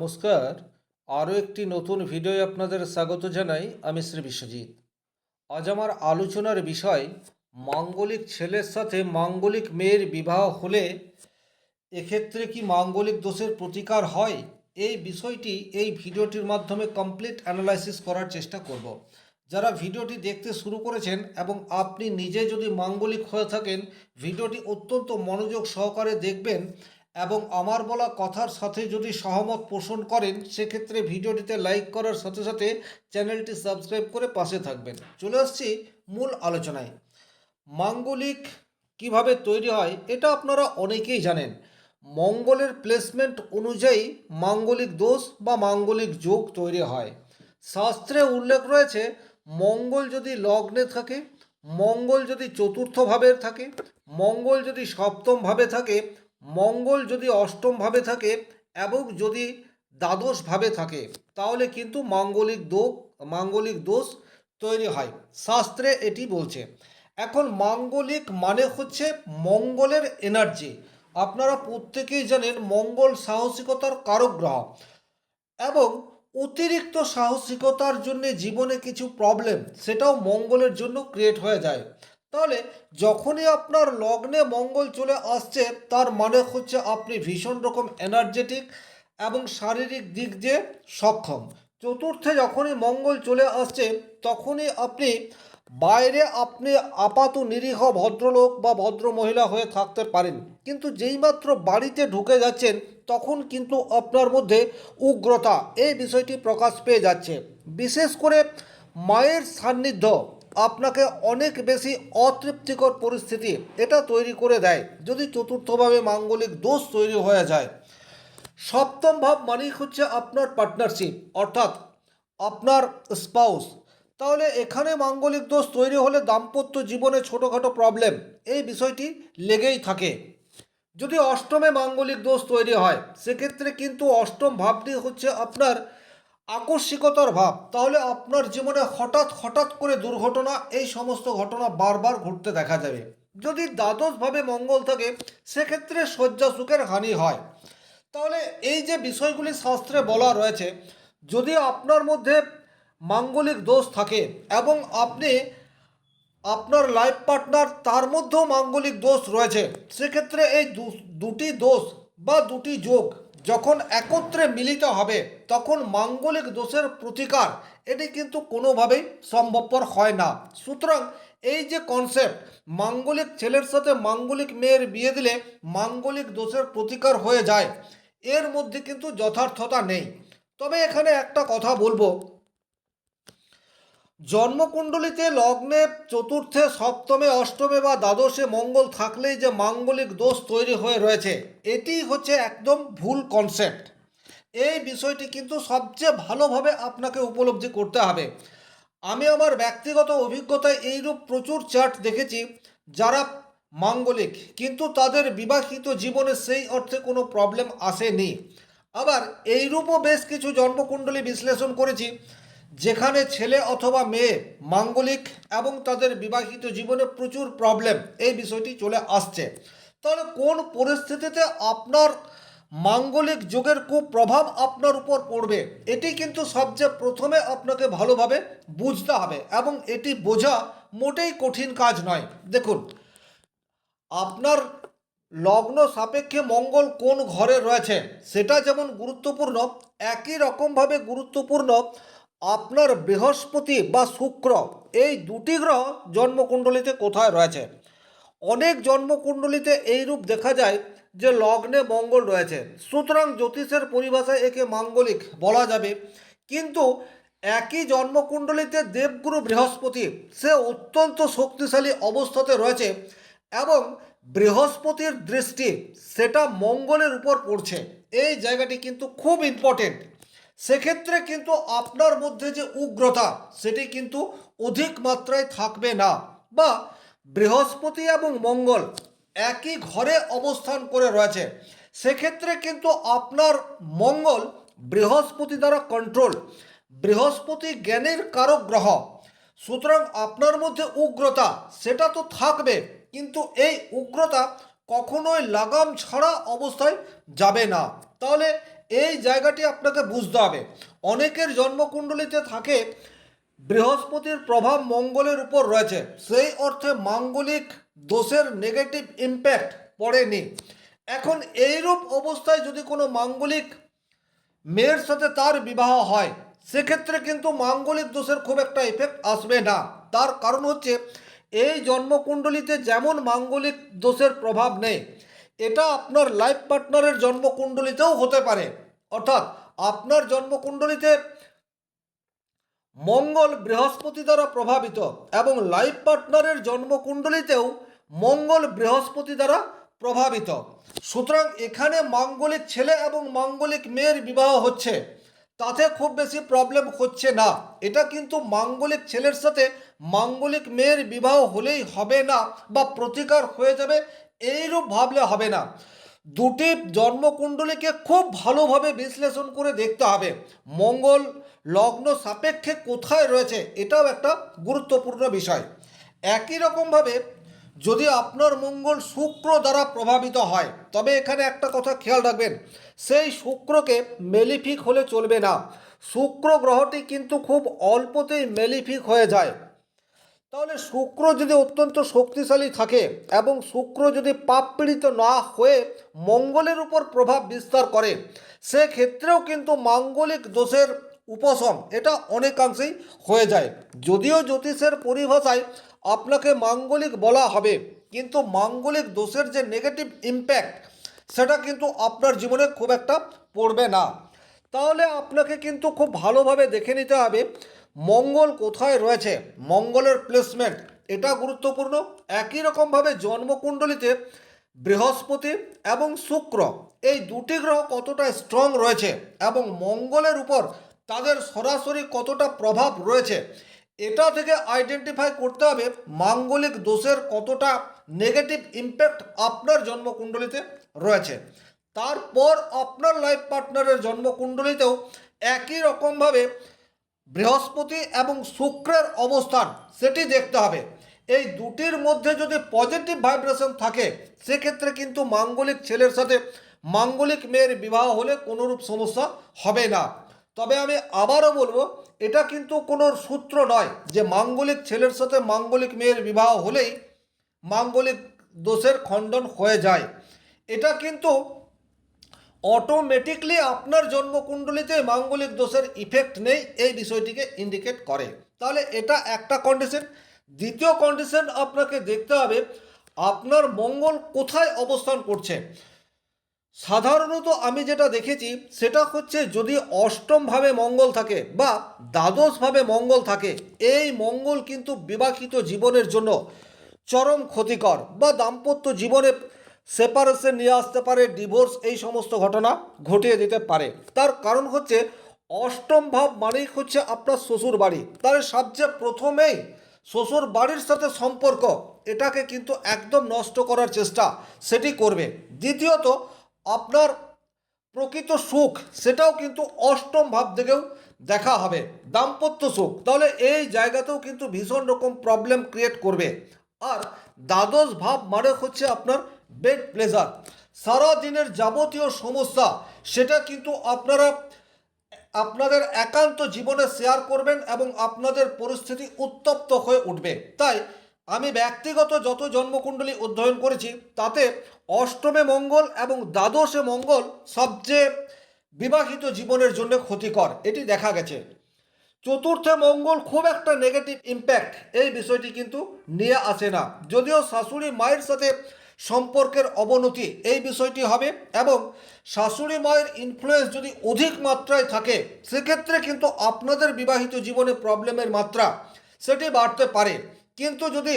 নমস্কার। আরও একটি নতুন ভিডিও আপনাদের স্বাগত জানাই আমি শ্রী বিশ্বজিৎ। আজ আমার আলোচনার বিষয়, মাঙ্গলিক ছেলের সাথে মাঙ্গলিক মেয়ের বিবাহ হলে এক্ষেত্রে কি মাঙ্গলিক দোষের প্রতিকার হয়? এই বিষয়টি এই ভিডিওটির মাধ্যমে কমপ্লিট অ্যানালাইসিস করার চেষ্টা করব। যারা ভিডিওটি দেখতে শুরু করেছেন এবং আপনি নিজে যদি মাঙ্গলিক হয়ে থাকেন, ভিডিওটি অত্যন্ত মনোযোগ সহকারে দেখবেন এবং আমার বলা কথার সাথে যদি সহমত পোষণ করেন, সেক্ষেত্রে ভিডিওটিতে লাইক করার সাথে সাথে চ্যানেলটি সাবস্ক্রাইব করে পাশে থাকবেন। চলে আসছি মূল আলোচনায়। মাঙ্গলিক কীভাবে তৈরি হয়, এটা আপনারা অনেকেই জানেন। মঙ্গলের প্লেসমেন্ট অনুযায়ী মাঙ্গলিক দোষ বা মাঙ্গলিক যোগ তৈরি হয়। শাস্ত্রে উল্লেখ রয়েছে, মঙ্গল যদি লগ্নে থাকে, মঙ্গল যদি চতুর্থ ভাবের থাকে, মঙ্গল যদি সপ্তম ভাবে থাকে মঙ্গল যদি অষ্টম ভাবে থাকে এবং যদি দ্বাদশ ভাবে থাকে, তাহলে কিন্তু মাঙ্গলিক দোষ মাঙ্গলিক দোষ তৈরি হয়। শাস্ত্রে এটি বলছে, এখন মাঙ্গলিক মানে হচ্ছে মঙ্গলের এনার্জি আপনারা প্রত্যেকেই জানেন মঙ্গল সাহসিকতার কারক গ্রহ, এবং অতিরিক্ত সাহসিকতার জন্য জীবনে কিছু প্রবলেম সেটাও মঙ্গলের জন্য ক্রিয়েট হয়ে যায়। তাহলে যখনই আপনার লগ্নে মঙ্গল চলে আসছে, তার মানে হচ্ছে আপনি ভীষণ রকম এনার্জেটিক এবং শারীরিক দিক দিয়ে সক্ষম। চতুর্থে যখনই মঙ্গল চলে আসছে, তখনই আপনি বাইরে আপনি আপাত নিরীহ ভদ্রলোক বা ভদ্র মহিলা হয়ে থাকতে পারেন। কিন্তু যেইমাত্র বাড়িতে ঢুকে যাচ্ছেন, তখন কিন্তু আপনার মধ্যে উগ্রতা, এই বিষয়টি প্রকাশ পেয়ে যাচ্ছে। বিশেষ করে মায়ের সান্নিধ্য। আপনাকে অনেক বেশি অতৃপ্তিকর পরিস্থিতি এটা তৈরি করে দেয় যদি চতুর্থভাবে মাঙ্গলিক দোষ তৈরি হয়ে যায়। সপ্তম ভাব মানেই হচ্ছে আপনার পার্টনারশিপ অর্থাৎ আপনার স্পাউস তাহলে এখানে মাঙ্গলিক দোষ তৈরি হলে দাম্পত্য জীবনে ছোটোখাটো প্রবলেম এই বিষয়টি লেগেই থাকে। যদি অষ্টমে মাঙ্গলিক দোষ তৈরি হয়, সেক্ষেত্রে কিন্তু অষ্টম ভাবটি হচ্ছে আপনার আকস্মিকতার ভাব। তাহলে আপনার জীবনে হঠাৎ হঠাৎ করে দুর্ঘটনা, এই সমস্ত ঘটনা বারবার ঘটতে দেখা যাবে। যদি দ্বাদশভাবে মঙ্গল থাকে, সেক্ষেত্রে শয্যা সুখের হানি হয়। তাহলে এই যে বিষয়গুলি শাস্ত্রে বলা রয়েছে, যদি আপনার মধ্যে মাঙ্গলিক দোষ থাকে এবং আপনি আপনার লাইফ পার্টনার তার মধ্যেও মাঙ্গলিক দোষ রয়েছে, সেক্ষেত্রে এই দুটি দোষ বা দুটি যোগ যখন একত্রে মিলিত হবে, তখন মাঙ্গলিক দোষের প্রতিকার। এটি কিন্তু কোনোভাবেই সম্ভবপর হয় না। সুতরাং এই যে কনসেপ্ট মাঙ্গলিক ছেলের সাথে মাঙ্গলিক মেয়ের বিয়ে দিলে মাঙ্গলিক দোষের প্রতিকার হয়ে যায়। এর মধ্যে কিন্তু যথার্থতা নেই। তবে এখানে একটা কথা বলব। জন্মকুণ্ডলিতে লগ্নে চতুর্থে, সপ্তমে, অষ্টমে বা দ্বাদশে মঙ্গল থাকলেই যে মাঙ্গলিক দোষ তৈরি হয়ে রয়েছে, এটি হচ্ছে একদম ভুল কনসেপ্ট এই বিষয়টি কিন্তু সবচেয়ে ভালোভাবে আপনাকে উপলব্ধি করতে হবে। আমি আমার ব্যক্তিগত অভিজ্ঞতায় এইরূপ প্রচুর চার্ট দেখেছি যারা মাঙ্গলিক, কিন্তু তাদের বিবাহিত জীবনে সেই অর্থে কোনো প্রবলেম আসেনি। আবার এইরূপও বেশ কিছু জন্মকুণ্ডলী বিশ্লেষণ করেছি যেখানে ছেলে অথবা মেয়ে মাঙ্গলিক এবং তাদের বিবাহিত জীবনে প্রচুর প্রবলেম এই বিষয়টি চলে আসছে। তাহলে কোন পরিস্থিতিতে আপনার মাঙ্গলিক যোগের কুপ্রভাব আপনার উপর পড়বে? এটি কিন্তু সবচেয়ে প্রথমে আপনাকে ভালোভাবে বুঝতে হবে এবং এটি বোঝা মোটেই কঠিন কাজ নয়। দেখুন, আপনার লগ্ন সাপেক্ষে মঙ্গল কোন ঘরে রয়েছে? সেটা যেমন গুরুত্বপূর্ণ, একই রকমভাবে গুরুত্বপূর্ণ আপনার বৃহস্পতি বা শুক্র, এই দুটি গ্রহ জন্মকুণ্ডলিতে কোথায় রয়েছে? অনেক জন্মকুণ্ডলিতে এই রূপ দেখা যায় যে লগ্নে মঙ্গল রয়েছে। সুতরাং জ্যোতিষের পরিভাষায় একে মাঙ্গলিক বলা যাবে। কিন্তু একই জন্মকুণ্ডলিতে দেবগুরু বৃহস্পতি, সে অত্যন্ত শক্তিশালী অবস্থাতে রয়েছে এবং বৃহস্পতির দৃষ্টি সেটা মঙ্গলের উপর পড়ছে। এই জায়গাটি কিন্তু খুব ইম্পর্টেন্ট সেক্ষেত্রে কিন্তু আপনার মধ্যে যে উগ্রতা, সেটি কিন্তু অধিক মাত্রায় থাকবে না। বা বৃহস্পতি এবং মঙ্গল একই ঘরে অবস্থান করে রয়েছে। সেক্ষেত্রে কিন্তু আপনার মঙ্গল বৃহস্পতি দ্বারা কন্ট্রোল বৃহস্পতি জ্ঞানের কারক গ্রহ। সুতরাং আপনার মধ্যে উগ্রতা, সেটা তো থাকবে, কিন্তু এই উগ্রতা কখনোই লাগাম ছাড়া অবস্থায় যাবে না। তাহলে এই জায়গাটি আপনাকে বুঝতে হবে। অনেকের জন্মকুণ্ডলিতে থাকে, বৃহস্পতির প্রভাব মঙ্গলের উপর রয়েছে। সেই অর্থে মাঙ্গলিক দোষের নেগেটিভ ইম্প্যাক্ট পড়েনি। এখন এইরূপ অবস্থায় যদি কোনো মাঙ্গলিক মেয়ের সাথে তার বিবাহ হয়, সেক্ষেত্রে কিন্তু মাঙ্গলিক দোষের খুব একটা এফেক্ট আসবে না। তার কারণ হচ্ছে, এই জন্মকুণ্ডলিতে যেমন মাঙ্গলিক দোষের প্রভাব নেই এটা আপনার লাইফ পার্টনারের জন্মকুণ্ডলিতেও হতে পারে। অর্থাৎ আপনার জন্মকুণ্ডলিতে মঙ্গল বৃহস্পতি দ্বারা প্রভাবিত এবং লাইফ পার্টনারের জন্মকুণ্ডলিতেও মঙ্গল বৃহস্পতি দ্বারা প্রভাবিত। সুতরাং এখানে মাঙ্গলিক ছেলে এবং মাঙ্গলিক মেয়ের বিবাহ হচ্ছে। তাতে খুব বেশি প্রবলেম হচ্ছে না। এটা কিন্তু মাঙ্গলিক ছেলের সাথে মাঙ্গলিক মেয়ের বিবাহ হলেই হবে না বা প্রতিকার হয়ে যাবে এইরূপ ভাবলে হবে না। দুটি জন্মকুণ্ডলীকে খুব ভালোভাবে বিশ্লেষণ করে দেখতে হবে। মঙ্গল লগ্ন সাপেক্ষে কোথায় রয়েছে এটাও একটা গুরুত্বপূর্ণ বিষয়। একই রকমভাবে যদি আপনার মঙ্গল শুক্র দ্বারা প্রভাবিত হয়, তবে এখানে একটা কথা খেয়াল রাখবেন, সেই শুক্রকে মেলিফিক হলে চলবে না। শুক্র গ্রহটি কিন্তু খুব অল্পতেই মেলিফিক হয়ে যায়। তাহলে শুক্র যদি অত্যন্ত শক্তিশালী থাকে এবং শুক্র যদি পাপ পীড়িত না হয়ে মঙ্গলের উপর প্রভাব বিস্তার করে, সেক্ষেত্রেও কিন্তু মাঙ্গলিক দোষের উপশম এটা অনেকাংশেই হয়ে যায়। যদিও জ্যোতিষের পরিভাষায় আপনাকে মাঙ্গলিক বলা হবে, কিন্তু মাঙ্গলিক দোষের যে নেগেটিভ ইম্প্যাক্ট সেটা কিন্তু আপনার জীবনে খুব একটা পড়বে না। তাহলে আপনাকে কিন্তু খুব ভালোভাবে দেখে নিতে হবে মঙ্গল কোথায় রয়েছে? মঙ্গলের প্লেসমেন্ট এটা গুরুত্বপূর্ণ। একই রকমভাবে জন্মকুণ্ডলিতে বৃহস্পতি এবং শুক্র, এই দুটি গ্রহ কতটা স্ট্রং রয়েছে এবং মঙ্গলের উপর তাদের সরাসরি কতটা প্রভাব রয়েছে, এটা থেকে আইডেন্টিফাই করতে হবে মাঙ্গলিক দোষের কতটা নেগেটিভ ইম্প্যাক্ট আপনার জন্মকুণ্ডলিতে রয়েছে। তারপর আপনার লাইফ পার্টনারের জন্মকুণ্ডলিতেও একই রকমভাবে বৃহস্পতি এবং শুক্রের অবস্থান, সেটি দেখতে হবে। এই দুটির মধ্যে যদি পজিটিভ ভাইব্রেশন থাকে, সেক্ষেত্রে কিন্তু মাঙ্গলিক ছেলের সাথে মাঙ্গলিক মেয়ের বিবাহ হলে কোনোরূপ সমস্যা হবে না। তবে আমি আবারও বলব, এটা কিন্তু কোনো সূত্র নয় যে মাঙ্গলিক ছেলের সাথে মাঙ্গলিক মেয়ের বিবাহ হলেই মাঙ্গলিক দোষের খণ্ডন হয়ে যায়। এটা কিন্তু অটোমেটিকলি আপনার জন্মকুণ্ডলিতে মাঙ্গলিক দোষের ইফেক্ট নেই, এই বিষয়টিকে ইন্ডিকেট করে। তাহলে এটা একটা কন্ডিশন দ্বিতীয় কন্ডিশন আপনাকে দেখতে হবে, আপনার মঙ্গল কোথায় অবস্থান করছে? সাধারণত আমি যেটা দেখেছি, সেটা হচ্ছে যদি অষ্টমভাবে মঙ্গল থাকে বা দ্বাদশভাবে মঙ্গল থাকে, এই মঙ্গল কিন্তু বিবাহিত জীবনের জন্য চরম ক্ষতিকর বা দাম্পত্য জীবনে সেপারেশন নিয়ে আসতে পারে ডিভোর্স এই সমস্ত ঘটনা ঘটিয়ে দিতে পারে। তার কারণ হচ্ছে, অষ্টম ভাব মানেই হচ্ছে আপনার শ্বশুর বাড়ি তাহলে সবচেয়ে প্রথমেই শ্বশুর বাড়ির সাথে সম্পর্ক, এটাকে কিন্তু একদম নষ্ট করার চেষ্টা সেটি করবে। দ্বিতীয়ত, আপনার প্রকৃত সুখ, সেটাও কিন্তু অষ্টম ভাব থেকেও দেখা হবে, দাম্পত্য সুখ। তাহলে এই জায়গাতেও কিন্তু ভীষণ রকম প্রবলেম ক্রিয়েট করবে। আর দ্বাদশ ভাব মানে হচ্ছে আপনার বেড প্লেজার সারা দিনের যাবতীয় সমস্যা, সেটা কিন্তু আপনারা, আপনাদের একান্ত জীবনে শেয়ার করবেন এবং আপনাদের পরিস্থিতি উত্তপ্ত হয়ে উঠবে। তাই আমি ব্যক্তিগত যত জন্মকুণ্ডলী অধ্যয়ন করেছি, তাতে অষ্টমে মঙ্গল এবং দ্বাদশে মঙ্গল সবচেয়ে বিবাহিত জীবনের জন্য ক্ষতিকর। এটি দেখা গেছে। চতুর্থে মঙ্গল খুব একটা নেগেটিভ ইম্প্যাক্ট এই বিষয়টি কিন্তু নিয়ে আসে না। যদিও শাশুড়ি মায়ের সাথে সম্পর্কের অবনতি এই বিষয়টি হবে এবং শাশুড়ি মায়ের ইনফ্লুয়েন্স যদি অধিক মাত্রায় থাকে, সেক্ষেত্রে কিন্তু আপনাদের বিবাহিত জীবনে প্রবলেমের মাত্রা সেটি বাড়তে পারে। কিন্তু যদি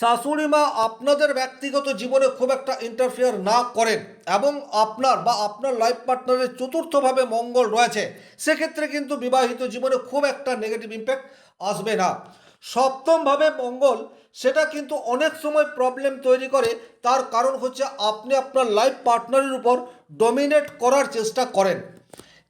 শাশুড়ি মা আপনাদের ব্যক্তিগত জীবনে খুব একটা ইন্টারফেয়ার না করেন এবং আপনার বা আপনার লাইফ পার্টনারের চতুর্থভাবে মঙ্গল রয়েছে, সেক্ষেত্রে কিন্তু বিবাহিত জীবনে খুব একটা নেগেটিভ ইম্প্যাক্ট আসবে না। সপ্তমভাবে মঙ্গল সেটা কিন্তু অনেক সময় প্রবলেম তৈরি করে। তার কারণ হচ্ছে আপনি আপনার লাইফ পার্টনারের উপর ডমিনেট করার চেষ্টা করেন।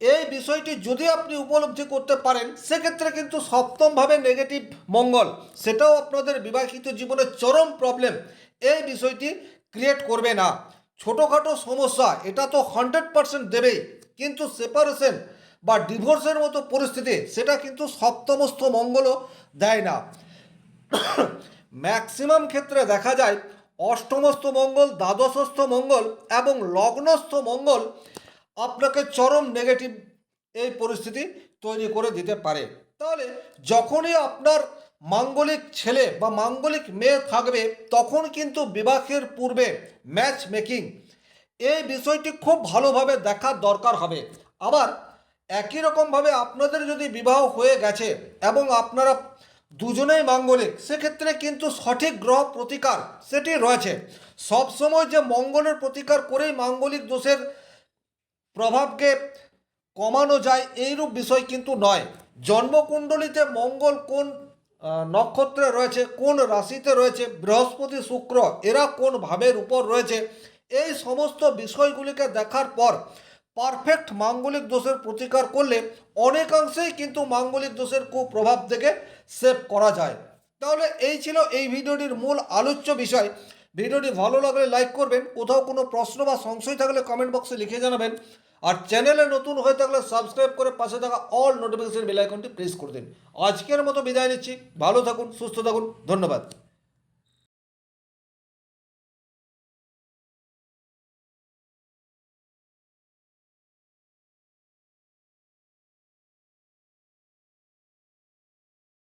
এই বিষয়টি যদি আপনি উপলব্ধি করতে পারেন, সেক্ষেত্রে কিন্তু সপ্তমভাবে নেগেটিভ মঙ্গল, সেটাও আপনাদের বিবাহিত জীবনের চরম প্রবলেম এই বিষয়টি ক্রিয়েট করবে না। ছোটোখাটো সমস্যা, এটা তো হান্ড্রেড পারসেন্ট দেবেই। কিন্তু সেপারেশন বা ডিভোর্সের মতো পরিস্থিতি, সেটা কিন্তু সপ্তমস্থ মঙ্গলও দেয় না। ম্যাক্সিমাম ক্ষেত্রে দেখা যায় অষ্টমস্থ মঙ্গল, দ্বাদশস্থ মঙ্গল এবং লগ্নস্থ মঙ্গল আপনাকে চরম নেগেটিভ এই পরিস্থিতি তৈরি করে দিতে পারে। তাহলে যখনই আপনার মাঙ্গলিক ছেলে বা মাঙ্গলিক মেয়ে থাকবে, তখন কিন্তু বিবাহের পূর্বে ম্যাচ মেকিং এই বিষয়টি খুব ভালোভাবে দেখার দরকার হবে। আবার একই রকমভাবে আপনাদের যদি বিবাহ হয়ে গেছে এবং আপনারা দুজনেই মাঙ্গলিক, সেক্ষেত্রে কিন্তু সঠিক গ্রহ প্রতিকার সেটি রয়েছে। সবসময় যে মঙ্গলের প্রতিকার করেই মাঙ্গলিক দোষের প্রভাবকে কমানো যায়, এইরূপ বিষয় কিন্তু নয়। জন্মকুণ্ডলিতে মঙ্গল কোন নক্ষত্রে রয়েছে, কোন রাশিতে রয়েছে, বৃহস্পতি, শুক্র, এরা কোন ভাবের উপর রয়েছে, এই সমস্ত বিষয়গুলিকে দেখার পর পারফেক্ট মাঙ্গলিক দোষের প্রতিকার করলে অনেকাংশেই কিন্তু মাঙ্গলিক দোষের কুপ্রভাব থেকে সেভ করা যায়। তাহলে এই ছিল এই ভিডিওটির মূল আলোচ্য বিষয়। ভিডিওটি ভালো লাগলে লাইক করবেন, কোথাও কোনো প্রশ্ন বা সংশয় থাকলে কমেন্ট বক্সে লিখে জানাবেন। আর চ্যানেলে নতুন হয়ে থাকলে সাবস্ক্রাইব করে পাশে থাকা অল নোটিফিকেশন বেল আইকনটি প্রেস করে দিন। আজকের মতো বিদায় নিচ্ছি, ভালো থাকুন, সুস্থ থাকুন, ধন্যবাদ।